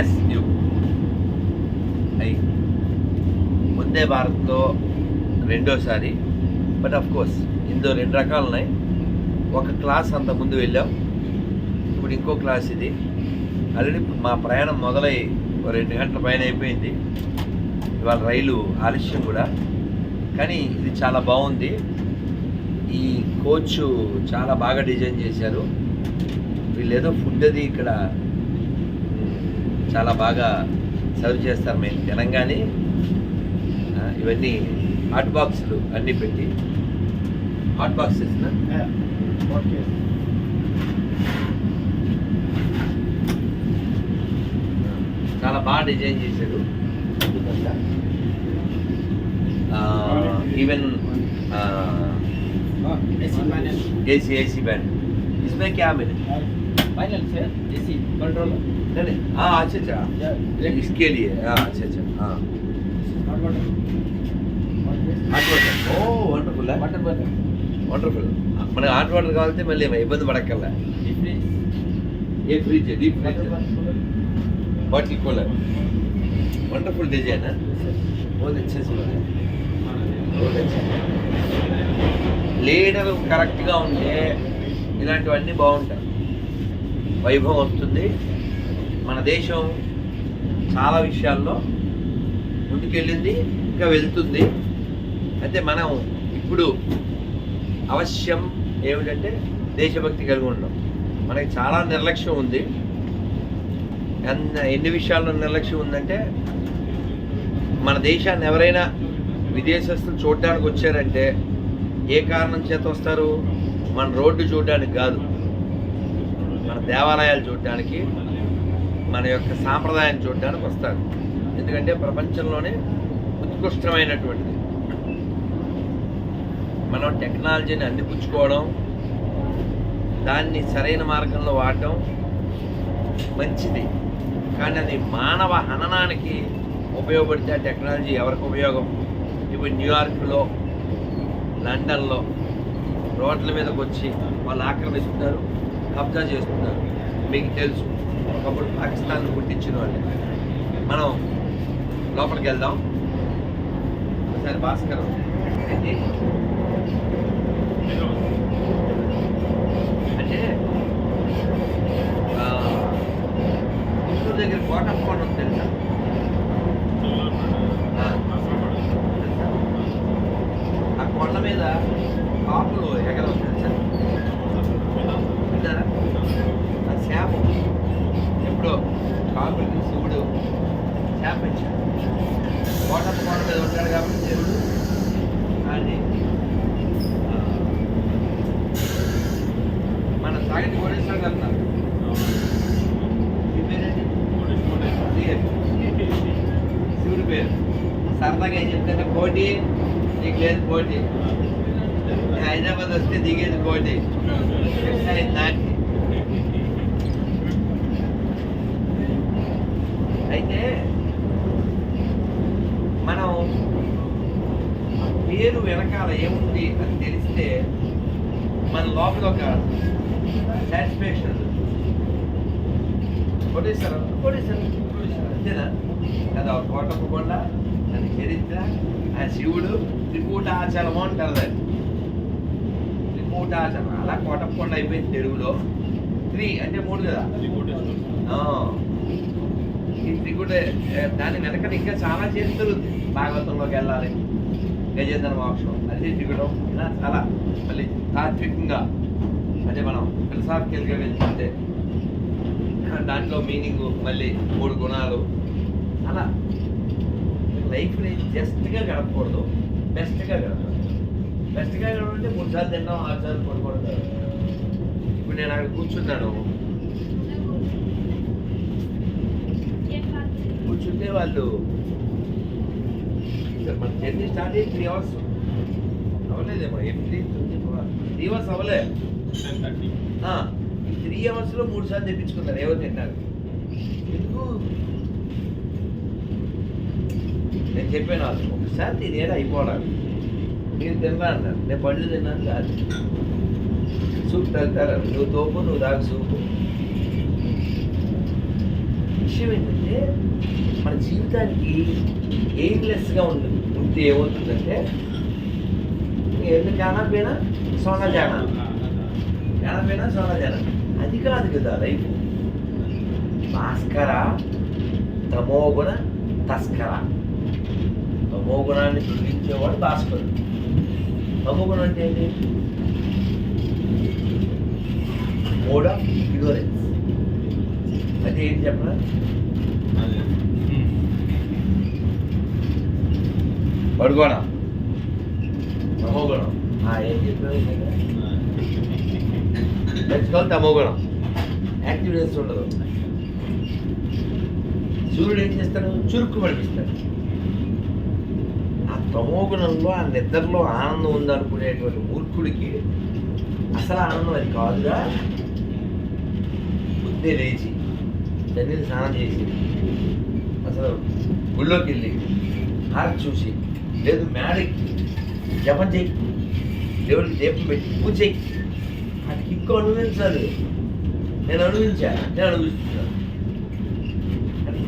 Yes you I ముందే భారత్లో రెండోసారి బట్ ఆఫ్ కోర్స్ ఇందులో రెండు రకాలు ఉన్నాయి. ఒక క్లాస్ అంత ముందు వెళ్ళాం. ఇప్పుడు ఇంకో క్లాస్ ఇది. ఆల్రెడీ మా ప్రయాణం మొదలై రెండు గంటల పైన అయిపోయింది. ఇవాళ రైలు ఆలస్యం కూడా. కానీ ఇది చాలా బాగుంది. ఈ కోచ్ చాలా బాగా డిజైన్ చేశారు. వీళ్ళు ఏదో ఫుడ్ అది ఇక్కడ చాలా బాగా సర్వ్ చేస్తారు మేము తినంగానే ఆ, ఇవన్నీ హాట్ బాక్సులు అన్నీ పెట్టి హాట్ బాక్స్ ఇస్తున్నా ఓకే చాలా బాగా డిజైన్ చేశారు even AC panel AC AC band इसमें क्या मिले पैनल से एसी कंट्रोल नहीं नहीं हाँ अच्छा अच्छा इसके लिए हाँ अच्छा अच्छा हाँ hot water hot water oh wonderful water button wonderful మనకి హాట్ వాటర్ కావాలంటే మళ్ళీ ఇబ్బంది పడక్కర్లే deep freeze a fridge deep fridge water button bottle cooler wonderful design बहुत अच्छे से बना है बहुत अच्छा లీడర్ కరెక్ట్గా ఉంటే ఇలాంటివన్నీ బాగుంటాయి వైభవం వస్తుంది. మన దేశం చాలా విషయాల్లో ముందుకెళ్ళింది ఇంకా వెళ్తుంది. అయితే మనం ఇప్పుడు అవశ్యం ఏమిటంటే దేశభక్తి కలిగి ఉండడం మనకి చాలా నిర్లక్ష్యం ఉంది. ఎన్ని విషయాల్లో నిర్లక్ష్యం ఉందంటే మన దేశాన్ని ఎవరైనా విదేశస్తులు చూడడానికి వచ్చారంటే ఏ కారణం చేత వస్తారు? మన రోడ్డు చూడడానికి కాదు. దేవాలయాలు చూడడానికి మన యొక్క సాంప్రదాయాన్ని చూడడానికి వస్తారు. ఎందుకంటే ప్రపంచంలోనే ఉత్కృష్టమైనటువంటిది. మనం టెక్నాలజీని అందిపుచ్చుకోవడం దాన్ని సరైన మార్గంలో వాడటం మంచిది. కానీ అది మానవ హననానికి ఉపయోగపడితే ఆ టెక్నాలజీ ఎవరికి ఉపయోగం? ఇప్పుడు న్యూయార్క్లో లండన్లో రోడ్ల మీదకి వచ్చి వాళ్ళు ఆక్రమిస్తున్నారు. కబ్జా చేస్తున్నారు. మీకు తెలుసు. ఒకప్పుడు పాకిస్తాన్ను గుర్తించిన వాళ్ళు. మనం లోపలికి వెళ్దాం. ఒకసారి భాస్కర్. అంటే ఆ, గుంటూరు దగ్గర కోట కోట ఉంది తెలుసా? ఆ, తెలుసా? ఆ కొండ మీద కాపులు ఎగరం తెలుసా? విన్నారా ఆ శాపం ఎప్పుడో కాపులకి శివుడు శాపం ఇచ్చాడు కోటప్ప కొండ మీద ఉంటాడు కాబట్టి దేవుడు ఆ, మన సాగిటి కోటేశ్వరం వెళ్తున్నారు మీ పేరేంటి? క్లియర్. శివుడి పేరు. సరదాగా ఏం చెప్తే పోటీ నీకు లేదు పోటీ. హైదరాబాద్ వస్తే దిగేది పోటీ నాటి అయితే మనం పేరు వెనకాల ఏముంది అని తెలిస్తే మన లోపల ఒక సాటిస్ఫాక్షన్ కొట్టేశారు కొట్టేశారు అంతేనా? కదా ఒక కోటప్ప కొండ దాని చరిత్ర ఆ శివుడు త్రికూటాచలము అంటారు దాన్ని. త్రికూటాచలం అలా కోటప్పకొండ అయిపోయింది తెలుగులో. త్రీ అంటే మూడు కదా? ఆ. ఈ త్రిగుడే దాని వెనక ఇంకా చాలా చరిత్రలు భాగవతంలోకి వెళ్ళాలి. గజేంద్ర మోక్షం అది దిగడం ఇలా చాలా మళ్ళీ తాత్వికంగా అంటే మనం ఫిలసాఫికల్గా వెళ్తుంటే దాంట్లో మీనింగ్ మళ్ళీ మూడు గుణాలు. అలా లైఫ్ని జస్ట్గా గడపకూడదు. బెస్ట్గా గడపాలి. బెస్ట్గా ఉంటే మూడు సార్లు తిన్నాం ఆరు సార్లు పడుకుంటారు ఇప్పుడు నేను అక్కడ కూర్చున్నాను. కూర్చుంటే వాళ్ళు మన జర్నీ స్టార్ట్ అయ్యి త్రీ అవర్స్ అవ్వలేదేమో ఏం త్రీ త్రీ అవర్స్ అవ్వలే. త్రీ అవర్స్లో మూడు సార్లు తెప్పించుకున్నారు ఏవో తిన్నారు? ఎందుకు? నేను చెప్పాను వాళ్ళు ఒకసారి తినేది అయిపోవడానికి మీరు తినరా అన్నారు నేను పళ్ళు తిన్నాను కాదు. సూప్ తాగుతారా? నువ్వు తోపు నువ్వు తాగు సూపు. విషయం ఏంటంటే మన జీవితానికి ఎయిమ్లెస్గా ఉంటుంది ఉంటే ఏమవుతుందంటే ఎందుకు జానా పైన సోనా జానా. జానా పైన సోనా జానా. అది కాదు కదా లైఫ్. భాస్కర తమోగుణ తస్కర. తమోగుణాన్ని తొలగించేవాడు భాస్కరుడు. తమోగుణం అంటే ఏంటి? మోడ్ ఆఫ్ ఇగ్నోరెన్స్ అంటే ఏంటి చెప్పరా పడుకోనా? తమోగుణం. ఆ, ఏం చెప్పావు తెచ్చుకోవాలి తమోగుణం. యాక్టివ్నెస్ ఉండదు. సూర్యుడు ఏం చేస్తాడు? చురుకు పడిపిస్తాడు. తమోగుణంలో ఆ నిద్రలో ఆనందం ఉందనుకునేటువంటి మూర్ఖుడికి అసలు ఆనందం అది కాదుగా పొద్దునే లేచి తల్లిని స్నానం చేసి అసలు గుళ్ళోకి వెళ్ళి హారతి చూసి లేదు మేడకి జపం చేయి దేవుడికి దీపం పెట్టి పూజ చేయి అది కిక్కు అనుభవించాలి. నేను అనుభవించా నేను అనుభవిస్తున్నాను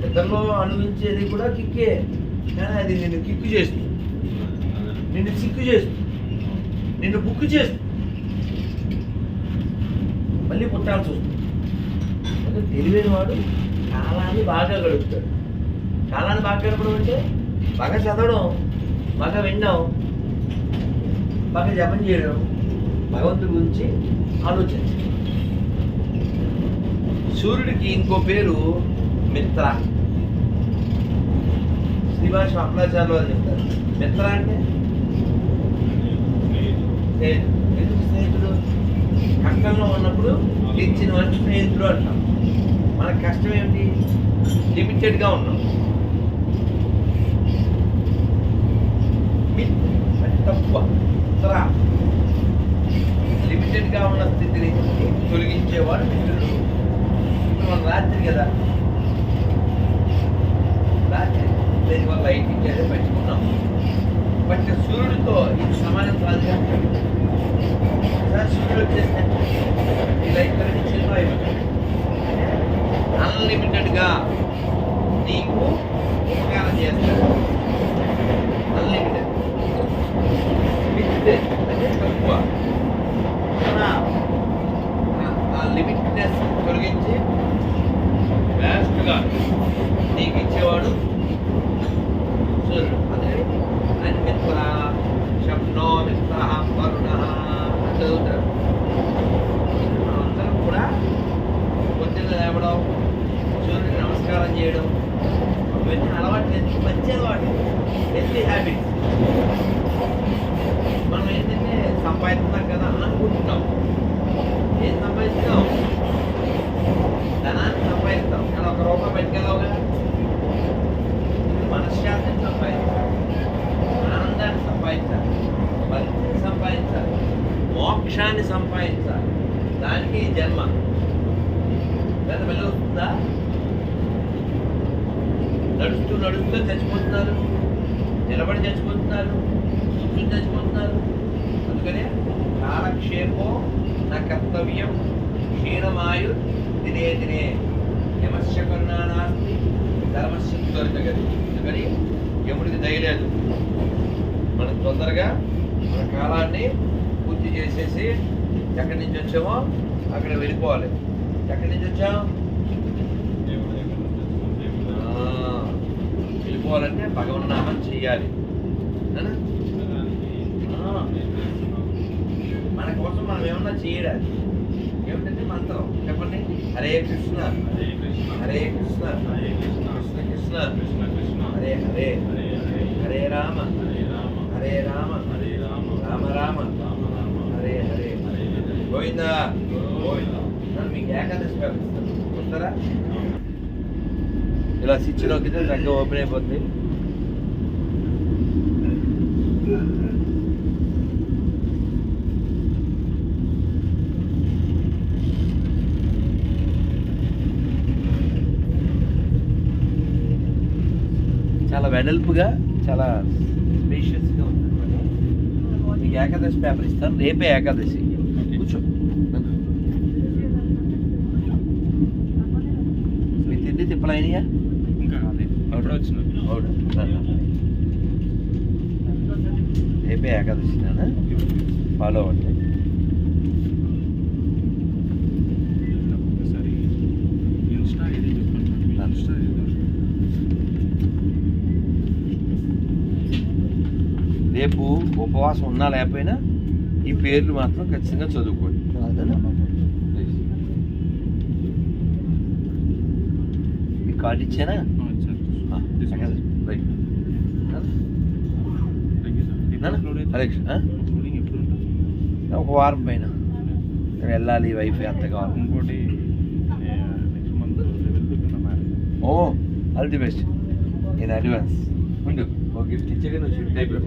నిద్రలో అనుభవించేది కూడా కిక్కే. కానీ అది నేను కిక్కు చేస్తుంది నిన్ను సిక్కు చేస్తుంది నిన్ను బుక్కు చేస్తుంది మళ్ళీ పుట్టాల్సి వస్తుంది తెలివైన వాడు కాలాన్ని బాగా గడుపుతాడు. కాలాన్ని బాగా గడపడం అంటే బాగా చదవడం బాగా వినడం బాగా జపం చేయడం భగవంతుడి గురించి ఆలోచించడం. సూర్యుడికి ఇంకో పేరు మిత్ర. శ్రీవాష అప్లాచార్యులు అని చెప్తారు. మిత్ర అంటే స్నేహితుడు ఎందుకు స్నేహితుడు కష్టంలో ఉన్నప్పుడు ఇచ్చిన మంచి స్నేహితుడు అంటాం. మన కష్టం ఏమిటి? లిమిటెడ్గా ఉన్నాం. తక్కువ. సరా. లిమిటెడ్గా ఉన్న స్థితిని తొలగించేవాడు మిత్రుడు. ఇప్పుడు మన రాత్రి కదా? రాత్రి. లేదు వల్ల లైట్ ఇచ్చేది పెట్టుకున్నాం బట్ సూర్యుడితో ఇది సమానం కాదుగా. సూర్యుడు వచ్చేస్తే ఈ లైట్ అనేది చిన్న అన్లిమిటెడ్గా నీకు ఒక చేస్తాడు అన్లిమిటెడ్ మిత్ అంటే తక్కువ మన- ఆ- ఆ లిమిట్నెస్ తొలగించి వ్యాస్ట్గా నీకు ఇచ్చేవాడు సూర్యుడు అందుకని ఆయన మిత్ర శబ్నో మిత్ర వరుణ అని చదువుతారు అందరూ కూడా పొద్దున్న లేవడం సూర్యుడికి నమస్కారం చేయడం ఇవన్నీ అలవాటు ఎందుకు మంచి అలవాటు హెల్తీ హ్యాబిట్స్ మనం ఏంటంటే సంపాదిస్తున్నాం కదా అని అనుకుంటున్నాం. ఏం సంపాదిస్తాం ధనాన్ని సంపాదిస్తాం. కానీ ఒక రూపాయి పెట్టుకెళ్ళవుగా మనశ్శాంతిని సంపాదించాలి ఆనందాన్ని సంపాదించాలి భక్తిని సంపాదించాలి మోక్షాన్ని సంపాదించాలి. దానికి జన్మ. లేదా మళ్ళీ నడుస్తూ నడుస్తూ చచ్చిపోతున్నారు. నిలబడి చచ్చిపోతున్నారు. కూర్చుని చచ్చిపోతున్నారు. అందుకనే కాలక్షేపో నా కర్తవ్యం. క్షీణమాయు దినే దినే యమస్య కరుణానాస్తి ధర్మస్య దొరకగది అందుకని యముడికి దయలేదు మనం తొందరగా మన కాలాన్ని పూర్తి చేసేసి ఎక్కడి నుంచి వచ్చామో అక్కడ వెళ్ళిపోవాలి. ఎక్కడి నుంచి వచ్చాం? వెళ్ళిపోవాలంటే భగవన్నామం చెయ్యాలి. అవునా? ఆ, మన కోసం మనం ఏమన్నా చేయడాలి ఏమిటంటే మంత్రం. చెప్పండి. హరే కృష్ణ. హరే కృష్ణ. కృష్ణ. కృష్ణ. హరే హరే. హరే రామ హరే రామ రామ రామ హరే హరే గోవిందా నన్ను మీకు ఏకాదశి వ్యాపిస్తాను వస్తారా ఇలా స్విచ్ నొక్కితే చక్కగా ఓపెన్ అయిపోతుంది చాలా వెడల్పుగా చాలా స్పేషియస్గా ఉంటుంది మీకు ఏకాదశి పేపర్ ఇస్తాను రేపే ఏకాదశి. తిండి తిప్పలైనయా ఇంకా కాలే ఎప్పుడు వచ్చిన అవును రేపే ఏకాదశి ఫాలో అవ్వండి రేపు ఉపవాసం ఉన్నా లేకపోయినా ఈ పేర్లు మాత్రం ఖచ్చితంగా చదువుకోండి ప్లీజ్. మీకు కార్డు ఇచ్చానా ఆ, సార్ ఆ, This one. Ekadashi. Right thank you sir ఎప్పుడు నాన్న? అప్లోడ్ అయితే హరే కృష్ణ. ఆ? అప్లోడింగ్ ఎప్పుడు ఉంటుంది? ఒక వారం పైన. వెళ్ళాలి వైఫ్ ఎంత కావాలి. ఇంకోటి ఓ all the best in advance ఉండు. ఒక గిఫ్ట్ ఇచ్చాక నువ్వు షిఫ్ట్ అయిపోయి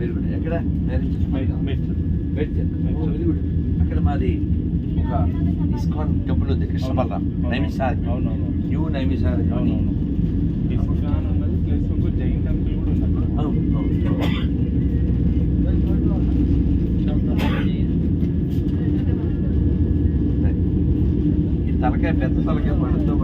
గుడ్ ఎక్కడ? మ్యారేజ్ అక్కడ మాది ఒక ఇస్కాన్ టెంపుల్ ఉంది. కృష్ణ బలరాం నైమిషార్ అవునవును న్యూ అవును అవును. ఈ తలకాయ పెద్ద తలకాయ పడుతుందో